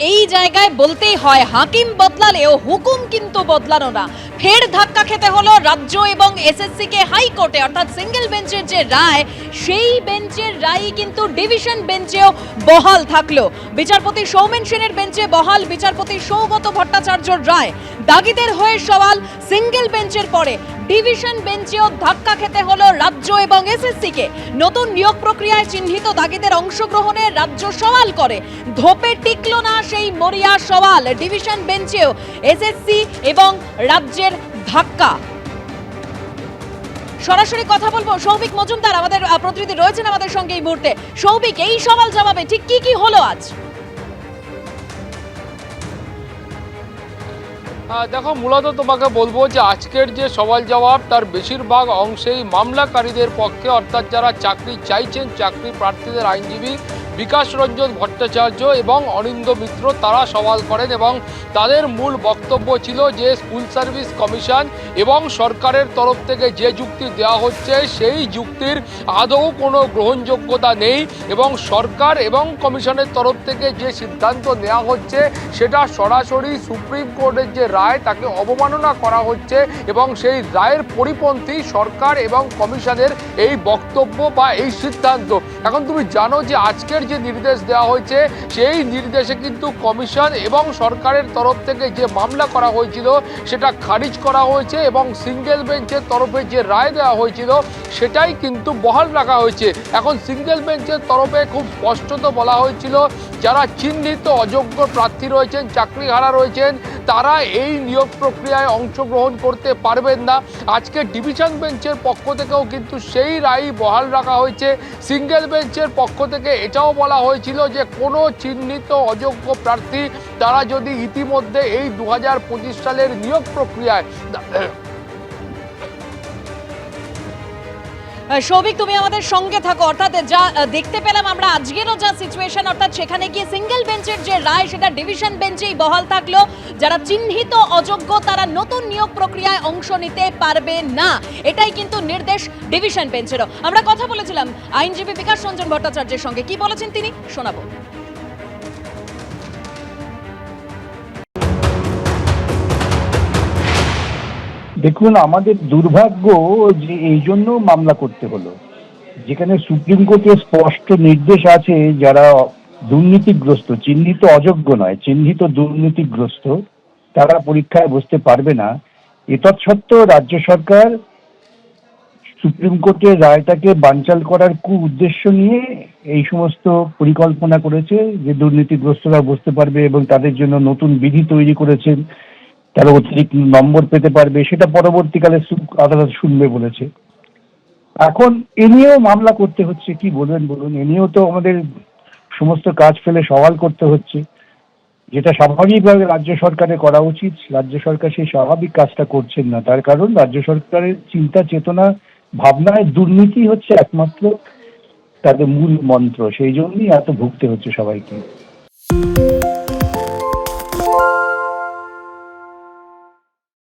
এই জায়গায় বলতেই হয়, হাকিম বদলালেও হুকুম কিন্তু বদলানো না। ফের ধাক্কা খেতে হলো রাজ্য এবং এসএসসি কে হাইকোর্টে। অর্থাৎ সিঙ্গেল বেঞ্চের যে রায়, সেই বেঞ্চের রায় কিন্তু ডিভিশন বেঞ্চেও বহাল থাকল। বিচারপতি সৌমেন সেনের বেঞ্চে বহাল, বিচারপতি সৌগত ভট্টাচার্যর রায়। দাগিদের হয়ে সওয়াল, সিঙ্গেল বেঞ্চের পরে ডিভিশন বেঞ্চেও ধাক্কা খেতে হলো রাজ্য এবং এসএসসি কে নতুন নিয়োগ প্রক্রিয়ায় চিহ্নিত দাগিদের অংশগ্রহণে রাজ্য সওয়াল করে। ধোপে টিকলো না সেই মরিয়া সওয়াল, ডিভিশন বেঞ্চেও এসএসসি এবং রাজ্যের ধাক্কা। সরাসরি কথা বলব, সৌভিক মজুমদার আমাদের প্রতিনিধি রয়েছেন আমাদের সঙ্গে এই মুহূর্তে। সৌভিক, এই সওয়াল জবাবে ঠিক কি কি হলো আজ? দেখো, মূলত তোমাকে বলব যে আজকের যে সওয়াল জবাব, তার বেশিরভাগ অংশেই মামলাকারীদের পক্ষে, অর্থাৎ যারা চাকরি চাইছেন, চাকরি প্রার্থীদের আইনজীবী বিকাশ রঞ্জন ভট্টাচার্য এবং অনিন্দ মিত্র তারা সওয়াল করেন এবং তাদের মূল বক্তব্য ছিল যে স্কুল সার্ভিস কমিশন এবং সরকারের তরফ থেকে যে যুক্তি দেওয়া হচ্ছে সেই যুক্তির আদৌ কোনো গ্রহণযোগ্যতা নেই এবং সরকার এবং কমিশনের তরফ থেকে যে সিদ্ধান্ত নেওয়া হচ্ছে সেটা সরাসরি সুপ্রিম কোর্টের যে রায় তাকে অবমাননা করা হচ্ছে এবং সেই রায়ের পরিপন্থী সরকার এবং কমিশনের এই বক্তব্য বা এই সিদ্ধান্ত। এখন তুমি জানো যে আজকের যে নির্দেশ দেওয়া হয়েছে, সেই নির্দেশে কিন্তু কমিশন এবং সরকারের তরফ থেকে যে মামলা করা হয়েছিল, সেটা খারিজ করা হয়েছে এবং সিঙ্গেল বেঞ্চের তরফে যে রায় দেওয়া হয়েছিল, সেটাই কিন্তু বহাল রাখা হয়েছে। এখন সিঙ্গেল বেঞ্চের তরফে খুব স্পষ্টত বলা হয়েছিল, যারা চিহ্নিত অযোগ্য প্রার্থী রয়েছেন চাকরি হারা রয়েছেন তারা এই নিয়োগ প্রক্রিয়ায় অংশগ্রহণ করতে পারবেন না। আজকে ডিভিশন বেঞ্চের পক্ষ থেকেও কিন্তু সেই রায় বহাল রাখা হয়েছে। সিঙ্গেল বেঞ্চের পক্ষ থেকে এটাও বলা হয়েছিল যে কোনো চিহ্নিত অযোগ্য প্রার্থী তারা যদি ইতিমধ্যে এই দু হাজার পঁচিশ সালের নিয়োগ প্রক্রিয়ায় সৌভিক, তুমি আমাদের সঙ্গে থাকো। অর্থাৎ যা দেখতে পেলাম আমরা আজকেরও যা সিচুয়েশন অর্থাৎ সেখানে গিয়ে সিঙ্গেল বেঞ্চের যে রায়, সেটা ডিভিশন বেঞ্চেই বহাল থাকল। যারা চিহ্নিত অযোগ্য, তারা নতুন নিয়োগ প্রক্রিয়ায় অংশ নিতে পারবে না। এটাই কিন্তু নির্দেশ ডিভিশন বেঞ্চেরও আমরা কথা বলেছিলাম আইনজীবী বিকাশ রঞ্জন ভট্টাচার্যের সঙ্গে। কি বলেছেন তিনি? শোনাবো। দেখুন, আমাদের দুর্ভাগ্য যে এই জন্য মামলা করতে হলো। যেখানে সুপ্রিম কোর্টের স্পষ্ট নির্দেশ আছে, যারা দুর্নীতিগ্রস্ত, চিহ্নিত অযোগ্য নয়, চিহ্নিত দুর্নীতিগ্রস্ত, তারা পরীক্ষায় বসতে পারবে না। এতৎসত্ত্বেও রাজ্য সরকার সুপ্রিম কোর্টের রায়টাকে বানচাল করার কু উদ্দেশ্য নিয়ে এই সমস্ত পরিকল্পনা করেছে যে দুর্নীতিগ্রস্তরা বসতে পারবে এবং তাদের জন্য নতুন বিধি তৈরি করেছেন। তারা অতিরিক্ত নম্বর পেতে পারবে, সেটা পরবর্তীকালে আদালত শুনবে বলেছে। এখন এ নিয়েও মামলা করতে হচ্ছে, কি বলবেন বলুন? এ নিয়েও তো আমাদের সমস্ত কাজ ফেলে সওয়াল করতে হচ্ছে। যেটা স্বাভাবিকভাবে রাজ্য সরকারের করা উচিত, রাজ্য সরকার সেই স্বাভাবিক কাজটা করছেন না। তার কারণ রাজ্য সরকারের চিন্তা, চেতনা, ভাবনায় দুর্নীতি হচ্ছে একমাত্র তাদের মূল মন্ত্র। সেই জন্যই এত ভুগতে হচ্ছে সবাইকে।